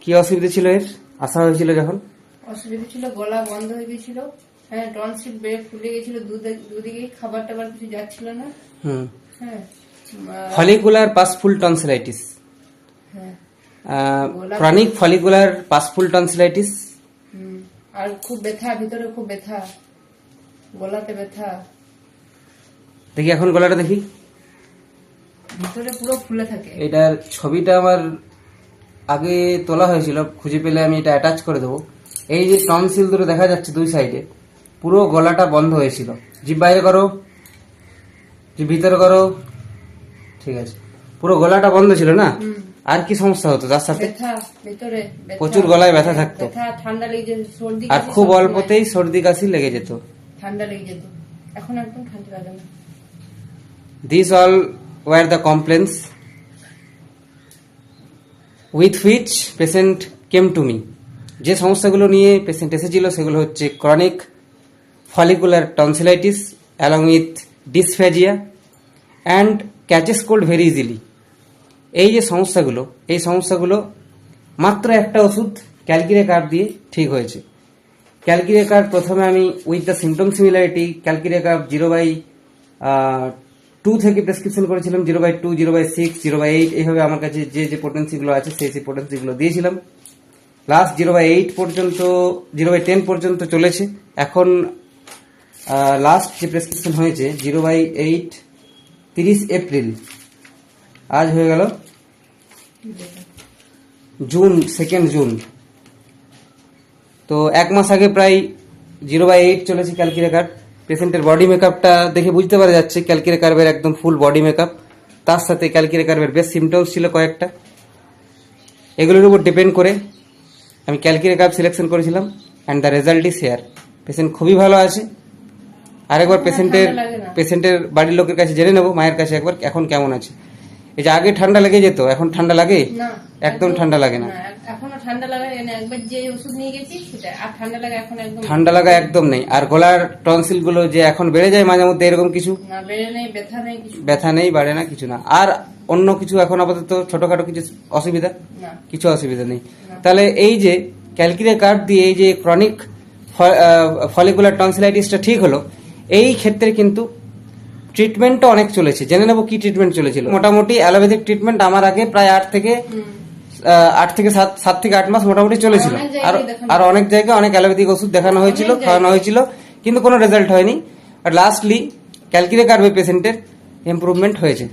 কি অসুবিধা ছিল এর? আসা হয়েছিল যখন? অসুবিধা ছিল গলা বন্ধ হয়ে গেছিল হ্যাঁ টনসিল বেড়ে ফুলে গেছিল দুদিকে খাবার টাবার কিছু যাচ্ছিল না। হুম। হ্যাঁ ফলিকুলার পাসফুল টনসিলাইটিস। হ্যাঁ। ক্রনিক ফলিকুলার পাসফুল টনসিলাইটিস? হুম। আর খুব ব্যথা ভিতরে খুব ব্যথা। গলাতে ব্যথা। দেখি এখন গলাটা দেখি। ভিতরে পুরো ফুলে থাকে। এটার ছবিটা আমার আগে তোলা হয়েছিল খুঁজে পেলে আমি এটা অ্যাটাচ করে দেবো। এই যে টনসিল দুটো দেখা যাচ্ছে দুই সাইডে পুরো গলাটা বন্ধ হয়েছিল। জিভ বাইরে করো জিভ ভিতরে করো ঠিক আছে। পুরো গলাটা বন্ধ ছিল না? আর কি সমস্যা হতো তার সাথে। প্রচুর গলায় ব্যথা থাকতো। ঠান্ডা লেগে সর্দি আর খুব অল্পতেই সর্দি কাশি লেগে যেত। ঠান্ডা লেগে যেত। এখন একদম ঠান্ডা লাগে না। These all were the complaints with which patient came to me যে সমস্যাগুলো নিয়ে পেশেন্ট এসেছিল সেগুলো হচ্ছে chronic follicular tonsillitis along with dysphagia and catches cold very easily এই যে সমস্যাগুলো, এই সমস্যাগুলো মাত্র একটা ওষুধ ক্যালকিরে কার্ড দিয়ে ঠিক হয়েছে। ক্যালকিরে কার্ড প্রথমে আমি with the symptom similarity calcarea carb zero by two থেকে প্রেসক্রিপশন করেছিলাম zero by two zero by six zero by eight এইভাবে আমার কাছে যে যে পোটেন্সিগুলো আছে, সেই সেই পোটেন্সিগুলো দিয়েছিলাম। লাস্ট জিরো বাই এইট পর্যন্ত জিরো বাই টেন পর্যন্ত চলেছে। এখন লাস্ট যে প্রেসক্রিপশন হয়েছে জিরো বাই এইট তিরিশ এপ্রিল। আজ হয়ে গেল জুন সেকেন্ড জুন। তো এক মাস আগে প্রায় জিরো বাই এইট চলেছে ক্যালকিরে কার্ভ পেশেন্টের বডি মেকআপটা দেখে বুঝতে পারা যাচ্ছে ক্যালকিরে কার্ভের একদম ফুল বডি মেকআপ তার সাথে ক্যালকিরে কার্ভের বেশ সিমটমস ছিল কয়েকটা। এগুলোর উপর ডিপেন্ড করে আমি ক্যালকিরে কার্ভ সিলেকশন করেছিলাম and the result is here patient খুবই ভালো আছে। আরেকবার পেশেন্টের। পেশেন্টের বাড়ির লোকের কাছে জেনে নেব মায়ের কাছে একবার এখন কেমন আছে। এই যে আগে ঠান্ডা লেগে যেত এখন ঠান্ডা লাগে? না একদম ঠান্ডা লাগে না। এখনও ঠান্ডা লাগে না একবার যে ওষুধ নিয়ে গেছি সেটা আর ঠান্ডা লাগে এখন একদম ঠান্ডা লাগা একদম নেই। আর গলার টনসিলগুলো যে এখন বেড়ে যায় মাঝে মধ্যে এরকম কিছু? না বেড়ে নেই ব্যথা নেই কিছু ব্যথা নেই বাড়ে না কিছু না। আর অন্য কিছু এখন আপাতত ছোটখাটো কিছু অসুবিধা? না। কিছু অসুবিধা নেই। তাহলে এই যে ক্যালকিরে কার্ড দিয়ে এই যে ক্রনিক ফলিকুলার টনসিলাইটিসটা ঠিক হলো এই ক্ষেত্রে কিন্তু ট্রিটমেন্টটা অনেক চলেছে। জেনে নেব কি ট্রিটমেন্ট চলেছিল। মোটামুটি অ্যালোপ্যাথিক ট্রিটমেন্ট আমার আগে প্রায় আট থেকে আট থেকে সাত সাত থেকে আট মাস মোটামুটি চলেছিল। আর আর অনেক জায়গায় অনেক অ্যালোপ্যাথিক ওষুধ দেখানো হয়েছিল খাওয়ানো হয়েছিল কিন্তু কোনো রেজাল্ট হয়নি। আর লাস্টলি ক্যালকিরে কার্ভে পেশেন্টের ইম্প্রুভমেন্ট হয়েছে।